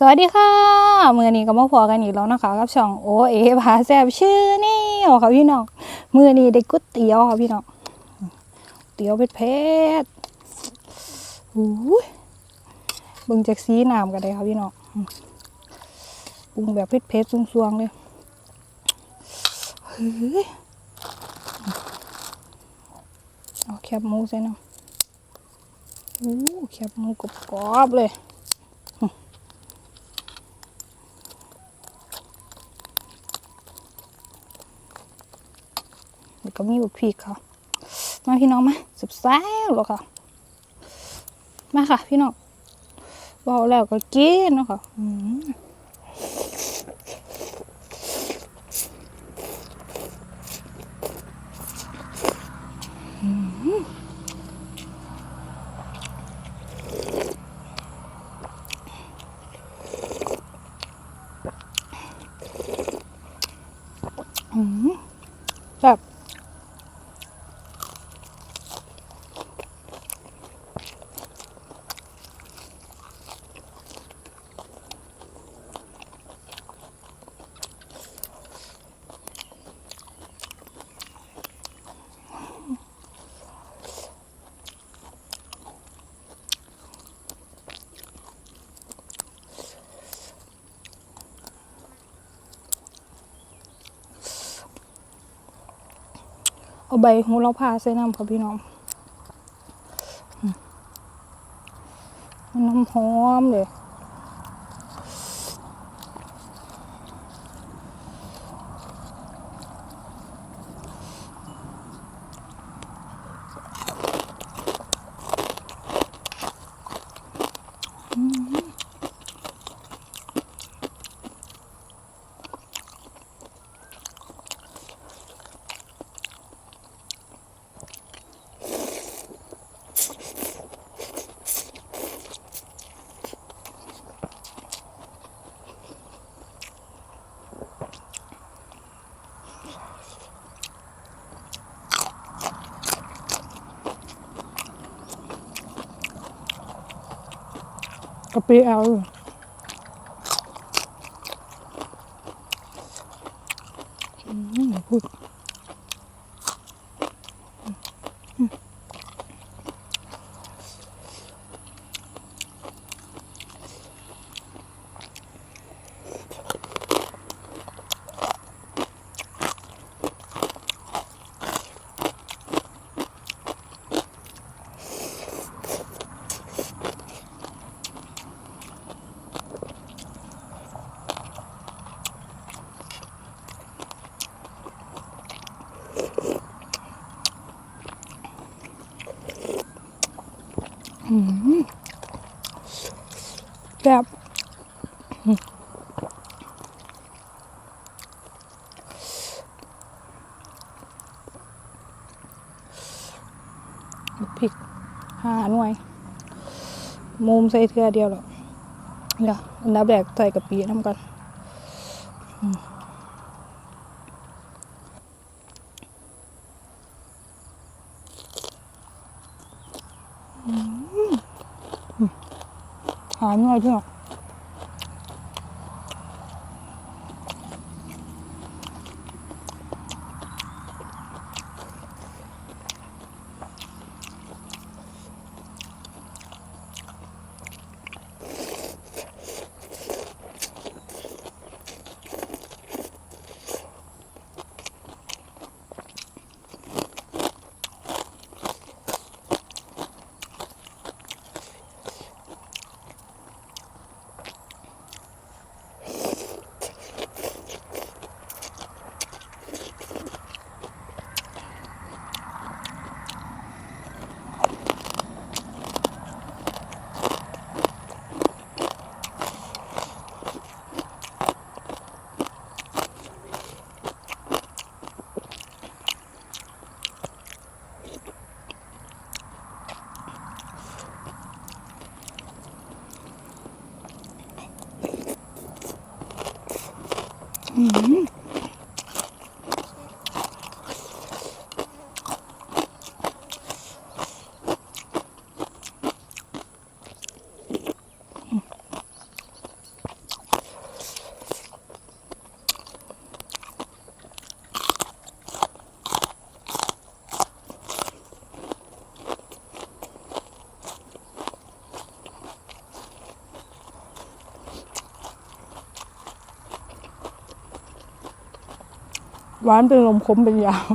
สวัสดีค่ะมือนี้ก็มาพอกันอีกแล้วนะคะกับช่องโอเอพาแซบชื่อนี่โอ้ค่ะพี่น้องมือนี้ได้ก๋วยเตี๋ยวค่ะพี่น้องเตี๋ยวเป็ดเพชรอู้ยบิ่งจากสีน้ำกันเลยค่ะพี่น้องปรุงแบบเผ็ดเพชรๆสวงๆเลยเฮ้ยเอาแคบหมูใส่น้ำอู้แคบหมูกรอบๆเลย แล้ว ก็มีบุกพีกค่ะมาพี่น้องมาสุดแซ่บหรอค่ะมาค่ะ พี่น้องบอกแล้วก็กินเนาะค่ะอืม ใบหูเราพาใส่น้ำค่ะพี่น้องน้ำหอมเลย กะปิเอาอยู่อืมพูด แบบอืมพริกห้าหน่วย มุมใส่เทือเดียวหรอกเดี๋ยวอันดับแรกใส่กะปิน้ำก่อนอืมอืมอืม หาหน่ว หวานเป็นลมขมเป็นยาว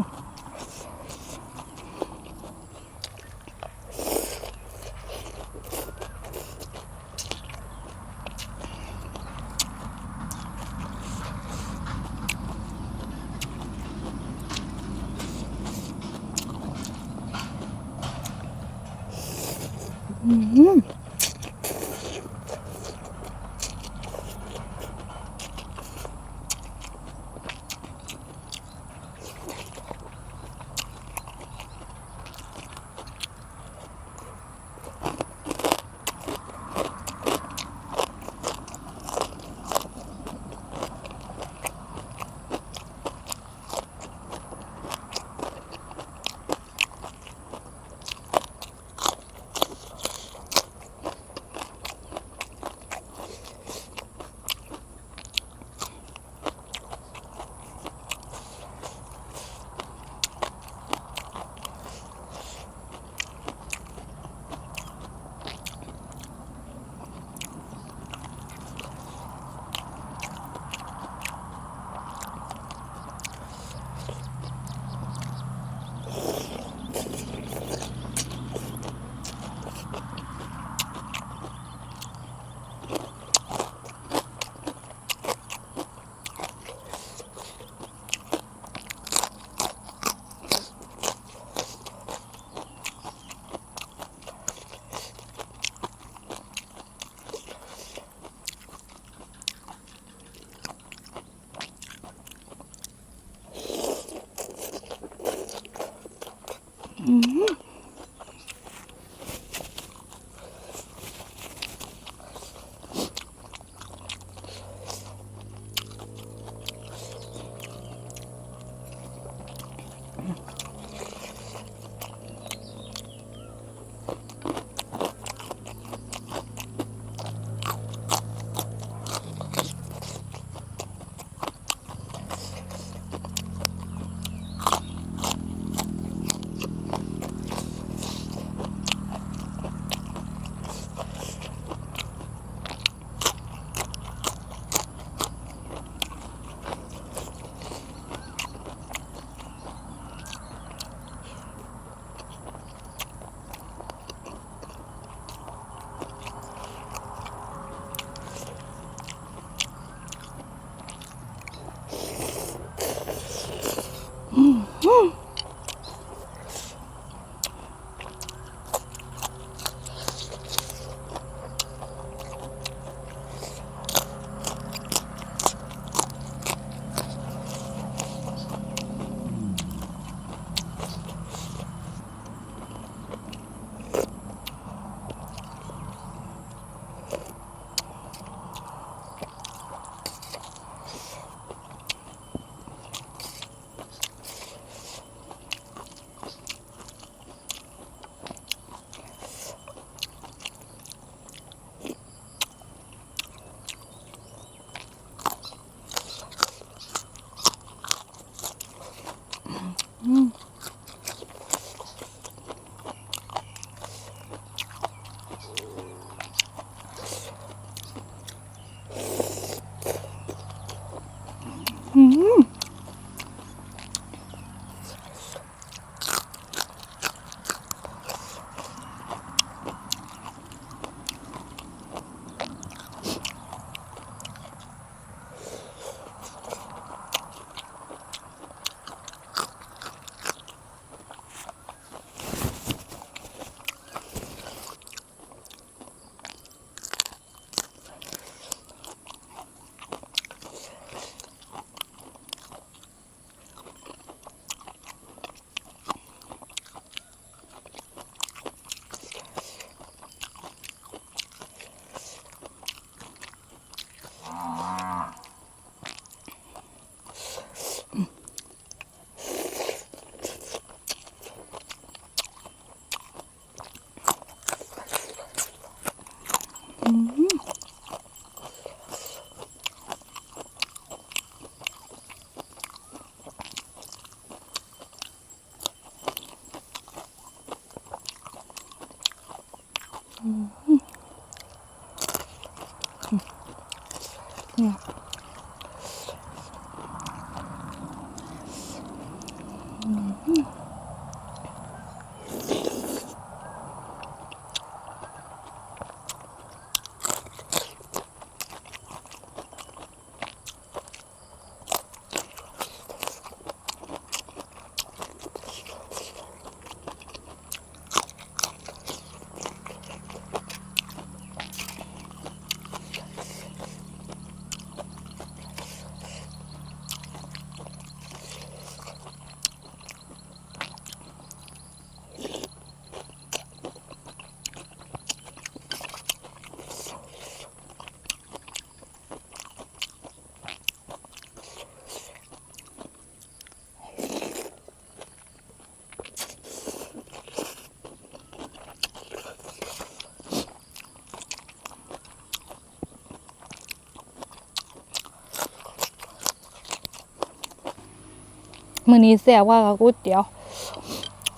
มือนี้แซ่บว่าก๋วยเตี๋ยว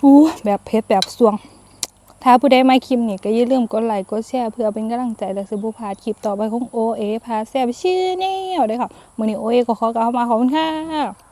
อู้แบบเผ็ดแบบสวง ถ้าผู้ใดไม่คลิปนี่ก็อย่าลืมกดไลค์กดแชร์เพื่อเป็นกำลังใจและสืบพาดคลิปต่อไปของโอเอพาแซ่บชื่อแนวเด้ค่ะมือนี้โอเอก็ขอกล่าวมาขอบคุณค่ะ